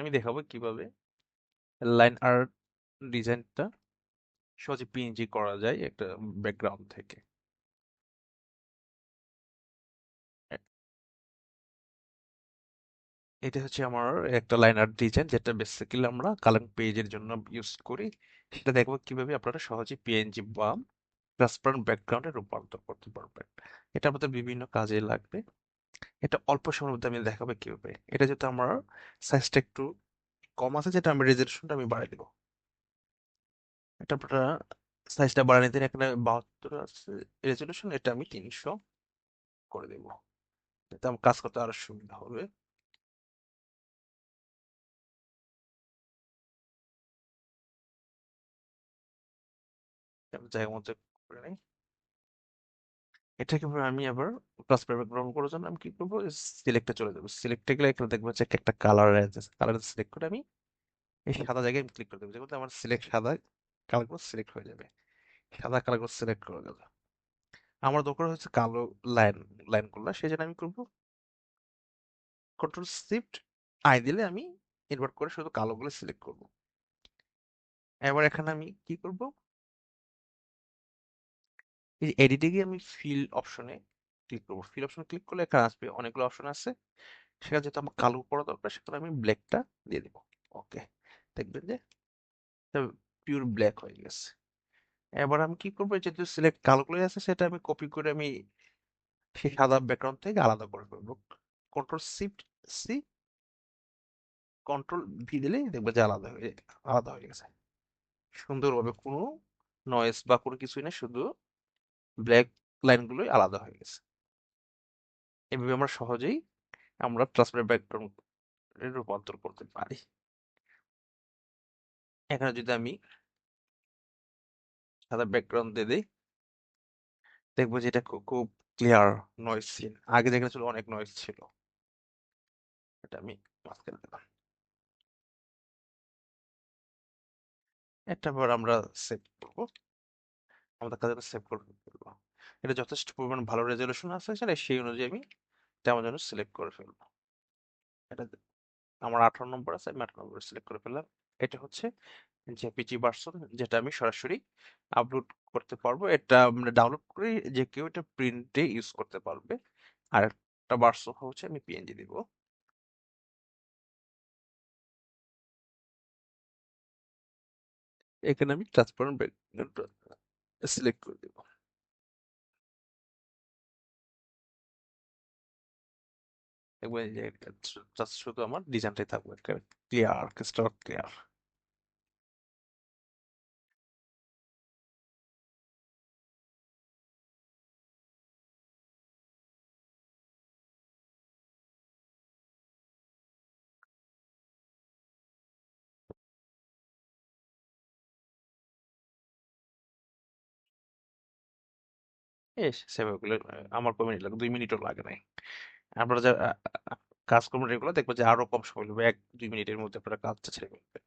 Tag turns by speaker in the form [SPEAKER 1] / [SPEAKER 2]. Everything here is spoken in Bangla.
[SPEAKER 1] আমি দেখাবো কীভাবে। লাইন আর্ট ডিজাইনটা সহজে পিএনজি করা যায় একটা ব্যাকগ্রাউন্ড থেকে। এটা হচ্ছে আমার একটা লাইন আর্ট ডিজাইন যেটা বেসিক্যালি আমরা কালার পেজের জন্য ইউজ করি। সেটা দেখব কীভাবে আপনারা সহজে পিএনজি বা ট্রান্সপারেন্ট ব্যাকগ্রাউন্ডে রূপান্তর করতে পারবেন। এটা আমাদের বিভিন্ন কাজে লাগবে। এটা অল্প সময়ের মধ্যে আমি দেখাবো কীভাবে। এটা যেহেতু আমার সাইজটা একটু কম আছে, যেটা আমি রেজলিউশনটা আমি বাড়িয়ে দেবো। এটা আপনারা সাইজটা বাড়ায় নিতে এখানে বাহাত্তর আছে। রেজলিউশন এটা আমি তিনশো করে দেব। যাতে আমার কাজ করতে আরও সুবিধা হবে। জায়গা মতো করে নিই। এটাকে আমি আবার ক্লাস ব্যাকগ্রাউন্ড করার জন্য আমি কি করব? সিলেক্টে চলে যাব। সিলেক্টে গেলে এখানে দেখব যে একটা কালার আছে কালার সিলেক্ট করে আমি এই সাদা জায়গায় আমি ক্লিক করে দেবো। যেমন আমার সিলেক্ট সাদা কালারগুলো সিলেক্ট হয়ে যাবে। সাদা কালারগুলো সিলেক্ট করে গেল। আমার দরকার হচ্ছে কালো লাইন লাইন লাইনগুলো সেই জন্য আমি করব কন্ট্রোল শিফট আই দিলে আমি ইনভার্ট করে শুধু কালোগুলো সিলেক্ট করব। এবার এখানে আমি কি করব? এই এডিটে গিয়ে আমি ফিল অপশনে ক্লিক করব। ফিল অপশনে ক্লিক করলে এখানে আসবে অনেকগুলো অপশন আছে। সেখানে যেহেতু আমার কালো পড়া দরকার, সেখানে আমি ব্ল্যাকটা দিয়ে দেবো। ওকে দেখবেন যে পিওর ব্ল্যাক হয়ে গেছে। এবার আমি কি করব যেহেতু সিলেক্ট কালোগুলো আছে, সেটা আমি কপি করে আমি সেই সাদা ব্যাকগ্রাউন্ড থেকে আলাদা করে ফেলব। Control shift C control V দিলেই দেখবে যে আলাদা হয়ে আলাদা হয়ে গেছে। সুন্দরভাবে কোনো নয়েজ বা কোনো কিছুই না, শুধু ব্ল্যাক লাইনগুলোই আলাদা হয়ে গেছে। এভাবে আমরা সহজেই আমরা ট্রান্সপারেন্ট ব্যাকগ্রাউন্ড রূপান্তর করতে পারি। এখানে যদি আমি সাদা ব্যাকগ্রাউন্ড দিয়ে দিই, দেখব যে এটা খুব ক্লিয়ার নয়েজ ছিল আগে যেখানে ছিল অনেক নয়েজ ছিল। এটা আমি মাঝখানে দিলাম। এটা আবার আমরা সেভ করব। আমাদের কাজে সেভ করে ফেলব। এটা যথেষ্ট পরিমাণ ভালো রেজলিউশন আছে সেটা সেই অনুযায়ী আমি তেমন যেন সিলেক্ট করে ফেলব। এটা আমার আঠারো নম্বর আছে, আমি আঠারো নম্বর সিলেক্ট করে ফেললাম। এটা হচ্ছে জেপিজি ভার্সন যেটা আমি সরাসরি আপলোড করতে পারব। এটা মানে ডাউনলোড করে যে কেউ এটা প্রিন্টে ইউজ করতে পারবে। আর একটা ভার্সন হচ্ছে আমি পিএনজি দিব। এখানে আমি ট্রান্সপারেন্ট সিলেক্ট করে দেব। জাস্ট শুধু আমার ডিজাইনটাই থাকবে। ক্লিয়ার ক্রিস্টাল ক্লিয়ার এস সেভাবে আমার কয় মিনিট লাগে দুই মিনিটও লাগে নাই। আপনারা যা কাজকর্ম রেগুলার দেখব যে আরও কম সময় লাগবে। এক, দুই মিনিটের মধ্যে আপনারা কাজটা ছেড়ে ফেলবেন।